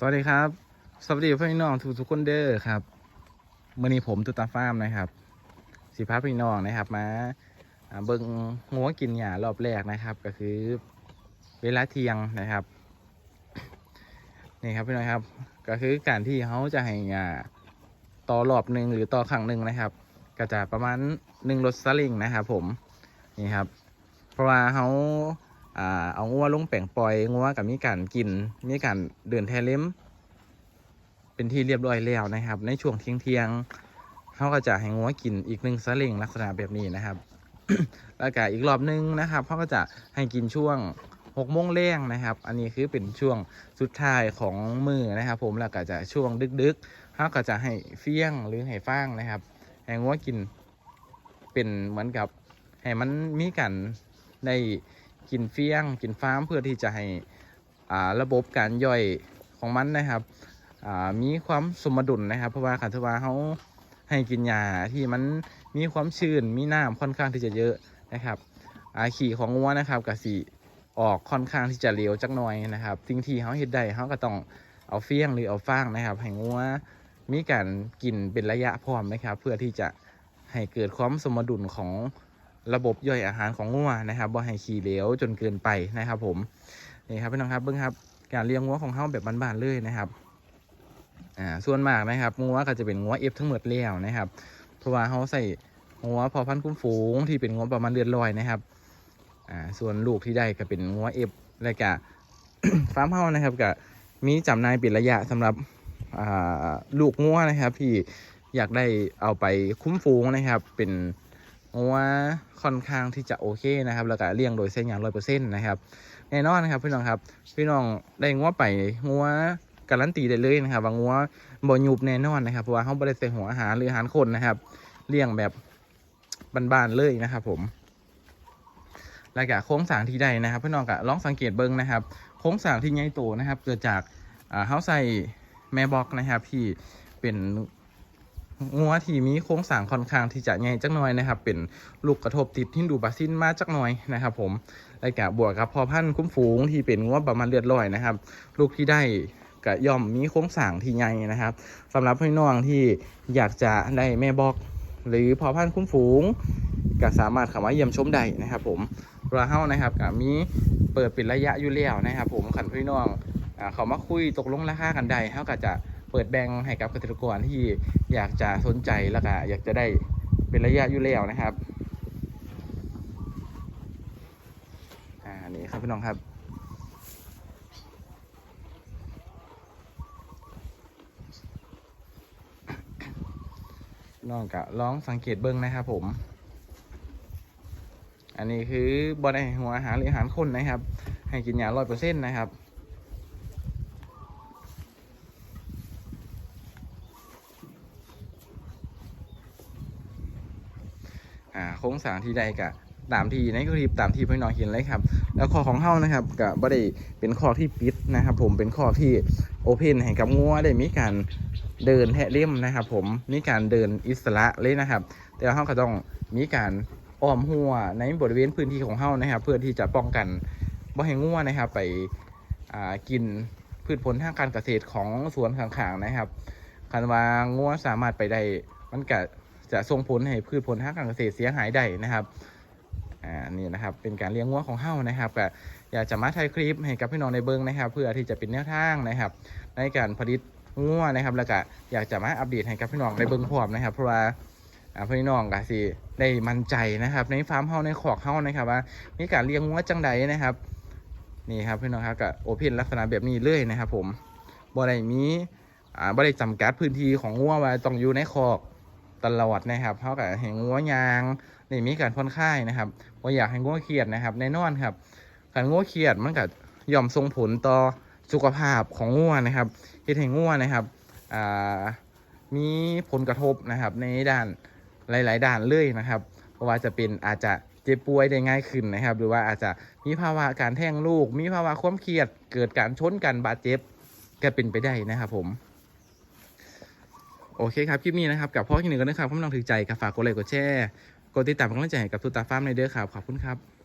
สวัสดีครับ สวัสดีพี่น้องทุกทุกๆคนเด้อครับมื่อนี้ผมตุตาฟาร์มนะครับสิพาพี่น้องนะครับ มาเบิ่งงัวกินหญ้ารอบแรกนะครับ ก็คือเวลาเที่ยงนะครับนี่ครับพี่น้องครับ ก็คือการที่เขาจะให้อ่าต่อรอบหนึ่งหรือต่อครั้งหนึ่งนะครับ ก็จะประมาณหนึ่งรถสลิงนะครับ ผมนี่ครับ เพราะว่าเขา อ่าเอางัวลงแป่งปล่อยงัวกับมีการกิน มีการเดินแทเล็มเป็นที่เรียบร้อยแล้วนะครับ ในช่วงเที่ยงเที่ยงเขาก็จะให้งัวกินอีกหนึ่งสลิงลักษณะแบบนี้นะครับ แล้วก็อีกรอบหนึงนะครับเขาก็จะให้กินช่วงหกโมงแรงนะครับ อันนี้คือเป็นช่วงสุดท้ายของมือนะครับ ผมแล้วก็จะช่วงดึกๆเขาก็จะให้เฟี้ยงหรือให้ฟางนะครับให้งัวกินเป็นเหมือนกับให้มันมีกันได้ กินเฟี้ยง กินฟางเพื่อที่จะให้ระบบการย่อยของมันนะครับมีความสมดุลนะครับ เพราะว่าขันธวาเขาให้กินยาที่มันมีความชื้นมีน้ำค่อนข้างที่จะเยอะนะครับอาขี่ของงัวนะครับกับสีออกค่อนข้างที่จะเหลวจักหน่อยนะครับสิ่งที่เขาเห็ดได้เขาก็ต้องเอาเฟี้ยงหรือเอาฟางนะครับ ให้งัวมีการกินเป็นระยะพร้อมนะครับ เพื่อที่จะให้เกิดความสมดุลของ ระบบย่อยอาหารของงัวนะครับบ่ให้ขี่เหลวจนเกินไปนะครับผมนี่ครับพี่น้องครับเบิ้งครับการเลี้ยงงัวของเขาแบบบ้านๆเลยนะครับอ่าส่วนมากนะครับงัวก็จะเป็นงัวเอฟทั้งหมดแล้วนะครับเพราะว่าเขาใส่งัวพอพันธุ์คุ้มฝูงที่เป็นงัวประมาณเดือนลอยนะครับอ่าส่วนลูกที่ได้ก็เป็นงัวเอฟและก็ฟาร์มเฮานะครับก็มีจำนายป็นระยะสำหรับอ่าลูกงัวนะครับที่อยากได้เอาไปคุ้มฝูงนะครับเป็น งัวค่อนข้างที่จะโอเคนะครับแล้วก็เลี้ยงโดยเส้นยางร้อยเปอร์เซ็นต์นะครับแน่นอนนะครับพี่น้องครับพี่น้องได้งัวไปงัวการันตีได้เลยนะครับว่างัวบ่ยุบแน่นอนนะครับเพราะว่าเขาบริใส่หัวอาหารหรืออาหารคนนะครับเลี้ยงแบบบ้านๆเลยนะครับ ผมแล้วก็โค้งสางที่ใดนะครับพี่น้องก็ลองสังเกตเบิ้งนะครับ โค้งสางที่ใหญ่โตนะครับ เกิดจากเขาใส่แม่บล็อกนะครับที่เป็น งัวที่มีโค้งสร้างค่อนข้างที่จะใหญ่จักหน่อยนะครับ เป็นลูกกระทบติดทินดูบาซินมาจักหน่อยนะครับ ผมแล้วก็บวกกับพอพันธุ์คุ้มฝูงที่เป็นงัวประมาณเลือดลอยนะครับ ลูกที่ได้ก็ย่อมมีโครงสร้างที่ใหญ่นะครับสำหรับพี่น้องที่อยากจะได้แม่บอก หรือพอพันธุ์คุ้มฝูงก็สามารถเข้ามาเยี่ยมชมได้นะครับ ผมราเฮ้านะครับก็มีเปิดเป็นระยะอยู่แล้วนะครับ ผมขันพี่น้องเขามาคุยตกลงราคากันได้เขาก็จะ เปิดแบงให้กับเกษตรกรที่อยากจะสนใจแล้วก็อยากจะได้เป็นระยะอยู่แล้วนะครับอ่านี่ครับพี่น้องครับน้องกะลองสังเกตเบิ้งนะครับผม อันนี้คือบอได้หัวอาหารหรืออาหารคนนะครับ ให้กินยาร้อยเปอร์เซ็นต์นะครับ อ่าโค้งสร้างที่ใดกะตามที่ในคลิปตามที่พี่น้องเห็นเลยครับ แล้วคอของเฮานะครับกับ่ได้เป็นคอที่ปิดนะครับ ผมเป็นคอที่โอเพนให้กับงัวได้มีการเดินแทะเล่มนะครับ ผมมีการเดินอิสระเลยนะครับ แต่ว่าเฮาก็ต้องมีการอ้อมหัวในบริเวณพื้นที่ของเฮานะครับ เพื่อที่จะป้องกันบ่ให้งัวนะครับ ไปอ่ากินพืชผลทางการเกษตรของสวนข้างๆนะครับคันว่างัวสามารถไปได้มันก็ จะส่งผลให้พืชผลทางการเกษตรเสียหายได้นะครับอ่านี่นะครับเป็นการเลี้ยงวัวของเฮ้านะครับก็อยากจะมาถ่ายคลิปให้กับพี่น้องในเบิ้งนะครับ เพื่อที่จะเป็นแนวทางนะครับ ในการผลิตงัวนะครับ แล้วก็อยากจะมาอัปเดตให้กับพี่น้องในเบิ้งพร้อมนะครับ เพราะว่าอ่าพี่น้องก็สิได้มั่นใจนะครับ ในฟาร์มเฮ้าในขอกเฮ้านะครับว่ามีการเลี้ยงงัวจังใดนะครับนี่ครับพี่น้องครับก็โอเพนลักษณะแบบนี้เลยนะครับ ผมบ่ได้มีอ่าบ่ได้จำกัดพื้นที่ของงัวว่าต้องอยู่ในคอก ตลอดนะครับเขาก็ให้งัวยางนี่มีการผ่อนคลายนะครับว่าอยากให้งัวเครียดนะครับแน่นอนครับการงัวเครียดมันก็ย่อมส่งผลต่อสุขภาพของงัวนะครับเฮ็ดให้งัวนะครับอ่ามีผลกระทบนะครับในด้านหลาย ๆ ด้านเลยนะครับเพราะว่าจะเป็นอาจจะเจ็บป่วยได้ง่ายขึ้นนะครับ หรือว่าอาจจะมีภาวะการแท้งลูก มีภาวะความเครียด เกิดการชนกันบาดเจ็บก็เป็นไปได้นะครับผม โอเคครับ คลิปนี้นะครับกับพ่อที่หนึ่งกันนะครับผมน้องถือใจกับฝากกดไลค์กดแชร์กดติดตามเป็นกำลังใจให้กับทุตาฟาร์มในเด้อครับขอบคุณครับ